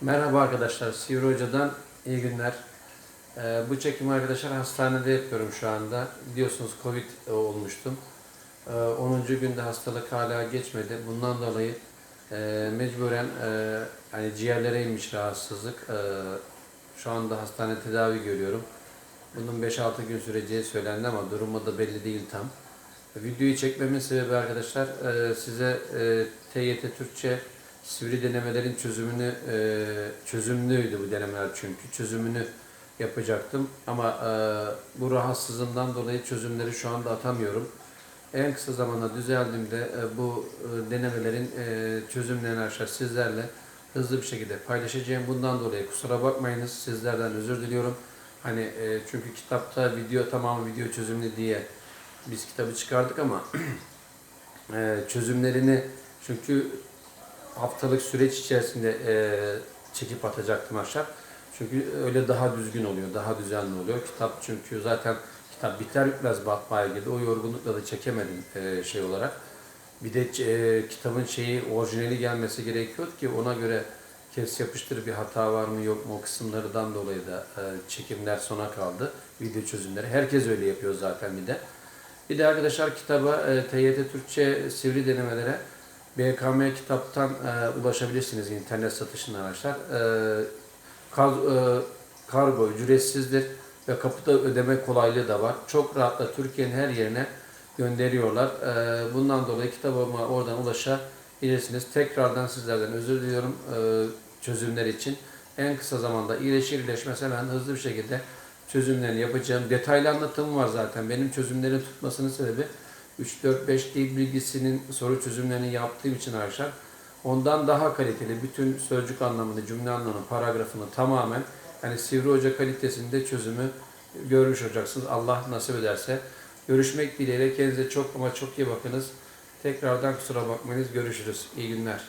Merhaba arkadaşlar, Sivri Hoca'dan iyi günler. Ee, bu çekimi arkadaşlar hastanede yapıyorum şu anda. Biliyorsunuz Covid olmuştum. Ee, 10. günde hastalık hala geçmedi. Bundan dolayı e, mecburen e, hani ciğerlere inmiş rahatsızlık. Ee, şu anda hastane tedavi görüyorum. Bunun 5-6 gün süreceği söylendi ama durumu da belli değil tam. Videoyu çekmemin sebebi arkadaşlar e, size e, TYT Türkçe sivri denemelerin çözümünü e, çözümlüydü bu denemeler çünkü çözümünü yapacaktım ama e, bu rahatsızlığımdan dolayı çözümleri şu anda atamıyorum. En kısa zamanda düzeldiğimde e, bu e, denemelerin e, çözümlerini arkadaşlar sizlerle hızlı bir şekilde paylaşacağım. Bundan dolayı kusura bakmayınız sizlerden özür diliyorum. Hani e, çünkü kitapta video tamam video çözümlü diye biz kitabı çıkardık ama e, çözümlerini çünkü haftalık süreç içerisinde e, çekip atacaktım aşağı. Çünkü öyle daha düzgün oluyor, daha düzenli oluyor. Kitap çünkü zaten kitap biter bitmez matbaaya girdi. O yorgunlukla da çekemedim e, şey olarak. Bir de e, kitabın şeyi orijinali gelmesi gerekiyordu ki ona göre kes yapıştır bir hata var mı yok mu o kısımlardan dolayı da e, çekimler sona kaldı. Video çözümleri. Herkes öyle yapıyor zaten bir de. Bir de arkadaşlar kitaba e, TYT Türkçe sivri denemelere BKM kitaptan e, ulaşabilirsiniz internet satışından arkadaşlar. E, kar, e, kargo ücretsizdir ve kapıda ödeme kolaylığı da var. Çok rahatla Türkiye'nin her yerine gönderiyorlar. E, bundan dolayı kitabıma oradan ulaşabilirsiniz. Tekrardan sizlerden özür diliyorum e, çözümler için. En kısa zamanda iyileşir iyileşmez hemen hızlı bir şekilde çözümlerini yapacağım. Detaylı anlatımım var zaten. Benim çözümlerin tutmasının sebebi 3-4-5 dil bilgisinin soru çözümlerini yaptığım için arkadaşlar ondan daha kaliteli bütün sözcük anlamını, cümle anlamını, paragrafını tamamen yani Sivri Hoca kalitesinde çözümü görmüş olacaksınız. Allah nasip ederse. Görüşmek dileğiyle kendinize çok ama çok iyi bakınız. Tekrardan kusura bakmayınız. Görüşürüz. İyi günler.